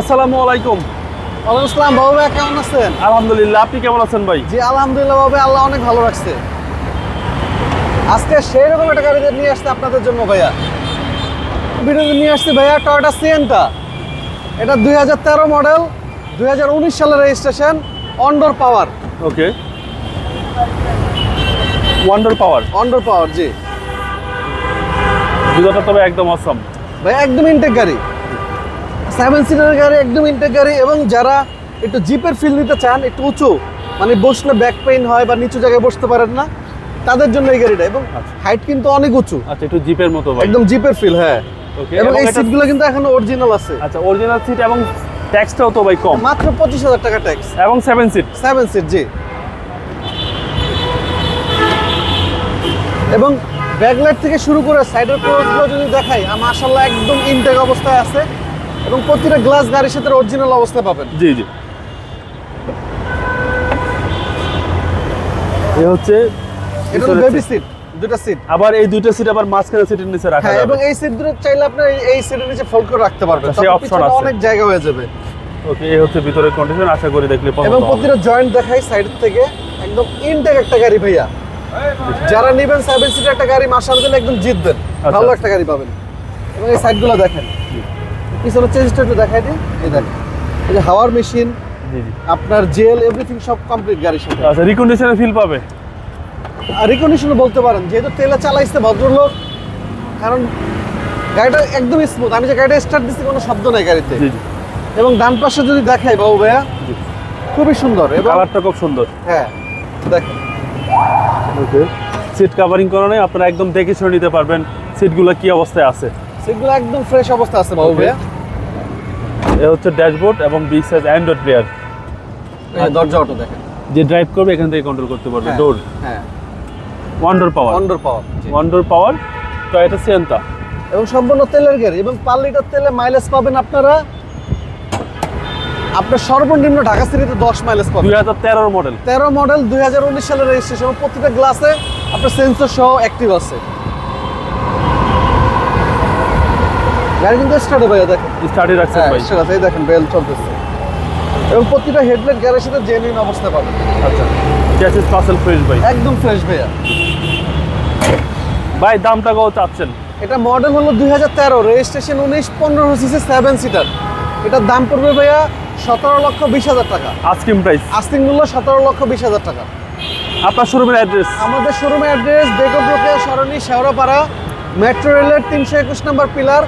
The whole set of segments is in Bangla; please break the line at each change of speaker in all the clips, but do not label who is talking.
আসসালামু আলাইকুম।
ওয়ালাইকুম আসসালাম বাবু ভাই কেমন আছেন?
আলহামদুলিল্লাহ আপনি কেমন আছেন ভাই?
জি আলহামদুলিল্লাহ বাবু আল্লাহ অনেক ভালো রাখছে। আজকে সেই রকম একটা গাড়ি নিয়ে আসছে আপনাদের জন্য ভাইয়া। ভিডিওতে নিয়ে আসছে ভাইয়া টয়োটা সিয়েন্টা এটা দুই হাজার তেরো মডেল দুই হাজার উনিশ সালের রেজিস্ট্রেশন অন্ডোর পাওয়ার
ওকে ওয়ান্ডার পাওয়ার
অন্ডোর পাওয়ার জি।
দুটোটা তবে একদম অসম
ভাই একদম ইনটেক গাড়ি। সেভেন সিটার গাড়ি একদম ইনটেক গাড়ি এবং যারা একটু জিপের ফিল নিতে চান একটু উঁচু মানে বসলে ব্যাক পেইন হয় বা নিচু জায়গায় বসতে পারেন না তাদের জন্য এই গাড়িটা এবং
আচ্ছা।
হাইট কিন্তু অনেক উঁচু।
আচ্ছা একটু জিপের মতো
একদম জিপের ফিল হ্যাঁ। এবং এই সিটগুলো কিন্তু এখনও অরিজিনাল আছে।
আচ্ছা অরিজিনাল সিট এবং ট্যাক্সটাও তো ভাই কম।
মাত্র পঁচিশ হাজার টাকা ট্যাক্স
এবং সেভেন সিট
সেভেন সিট জি। এবং ব্যাকলাইট থেকে শুরু করে সাইডের ক্লোজগুলো যদি দেখাই মাশাল্লাহ একদম ইনটেক অবস্থায় আছে। এবং প্রতিটা গ্লাস গাড়ির সাথে অরিজিনাল অবস্থায় পাবেন।
জি জি। এ হচ্ছে
এটা বেবি সিট দুটো সিট
আবার এই দুইটা সিট আবার মাঝখানে সিটের নিচে রাখা
হ্যাঁ
যাবে।
এবং এই সিট দুটো চাইলে আপনি এই- সিটের নিচে ফোল্ড করে রাখতে পারবেন।
আচ্ছা, সেই option
পিছনে
আছে।
অনেক জায়গা হয়ে যাবে।
ওকে এই হচ্ছে ভিতরের কন্ডিশন আশা করি দেখলে পছন্দ
এবং প্রতিটা জয়েন্ট দেখাই সাইড থেকে। একদম ইনটেক একটা গাড়ি ভাইয়া। যারা নেবেন সেভেন সিটার একটা গাড়ি মাসাল দিলে একদম জিতবেন।
আচ্ছা।
ভালো একটা গাড়ি পাবেন। এবং এই সাইডগুলো দেখেন। পিছনে চেঞ্জটা একটু দেখাই দিই। এই দেখেন এই যে হাওয়ার মেশিন আপনার জেল এভরিথিং সব কমপ্লিট গাড়ির সাথে।
আচ্ছা রিকন্ডিশনে ফিল পাবে?
আর রিকন্ডিশনও বলতে পারেন যেহেতু তেলে চালাইছে ভদ্রলোক কারণ গাড়িটা একদম স্মুথ আমি যে গাড়িটা স্টার্ট দিচ্ছি কোনো শব্দ নাই গাড়িতে। এবং ডান পাশে যদি দেখাই বাবু ভাইয়া খুবই সুন্দর এবং
কালারটা খুব সুন্দর।
হ্যাঁ দেখেন।
ওকে সিট কাভারিং করা নেই আপনারা একদম দেখে শুনে নিতে পারবেন সিটগুলো কি অবস্থায় আছে।
সেগুলো একদম ফ্রেশ অবস্থা আছে বাবু ভাইয়া।
এ হচ্ছে ড্যাশবোর্ড এবং বিগ সাইজ অ্যান্ড্রয়েড প্লেয়ার।
দরজা অটো দেখেন।
যে ড্রাইভ করবে এখান থেকে কন্ট্রোল করতে পারবে ডোর
হ্যাঁ।
Wonder power
wonder power
wonder power Toyota Sienta
এবং সম্পূর্ণ তেলের গাড়ি এবং পার লিটার তেলে মাইলেজ পাবেন আপনারা আপনার সর্বনিম্ন ঢাকা সিটিতে দশ মাইলেজ পাবেন।
দুই হাজার তেরোর মডেল
তেরো মডেল দুই হাজার উনিশ সালের রেজিস্ট্রেশন প্রতিটা গ্লাসে আপনার সেন্সর সহ অ্যাক্টিভ আছে। গাড়ি কিন্তু স্টার্ট ভাইয়া দেখেন।
স্টার্টে রাখছেন
হ্যাঁ
ভাই।
আছে এই দেখেন বেল চলতেছে। এবং প্রতিটা হেডলাইট গাড়ির সাথে জেনুইন অবস্থায় পাবেন।
আচ্ছা। ফ্রেশ ভাই।
একদম ফ্রেশ ভাইয়া।
ভাই দামটা কত চাচ্ছেন?
এটা মডেল হলো দুই হাজার তেরো রেজিস্ট্রেশন উনিশ পনেরো সিসি সেভেন সিটার এটার দাম পড়বে ভাইয়া সতেরো লক্ষ বিশ হাজার টাকা।
আস্কিম প্রাইস
আস্তিং মূল্য সতেরো লক্ষ বিশ হাজার টাকা।
আপনার শোরুমের অ্যাড্রেস
আমাদের শোরুমের অ্যাড্রেস বেগমপুরে সরণি শেওড়াপাড়া মেট্রো রেলের তিনশো একুশ নম্বর পিলার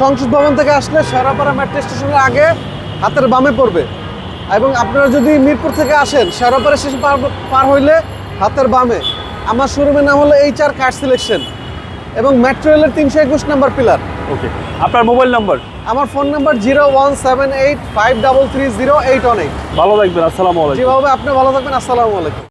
সংসদ ভবন থেকে আসলে শেওড়াপাড়া মেট্রো স্টেশনের আগে হাতের বামে পড়বে। এবং আপনারা যদি মিরপুর থেকে আসেন শেওড়াপাড়া স্টেশন পার পার হইলে হাতের বামে। আমার শোরুমের নাম হলো এইচ আর কার্ড সিলেকশন। এবং মেট্রো রেলের তিনশো একুশ নম্বর পিলার।
ওকে আপনার মোবাইল নাম্বার?
আমার phone number zero one seven eight five double three zero eight one eight.
ভালো থাকবেন আসসালামু আলাইকুম।
যেভাবে আপনি ভালো থাকবেন আসসালামু আলাইকুম।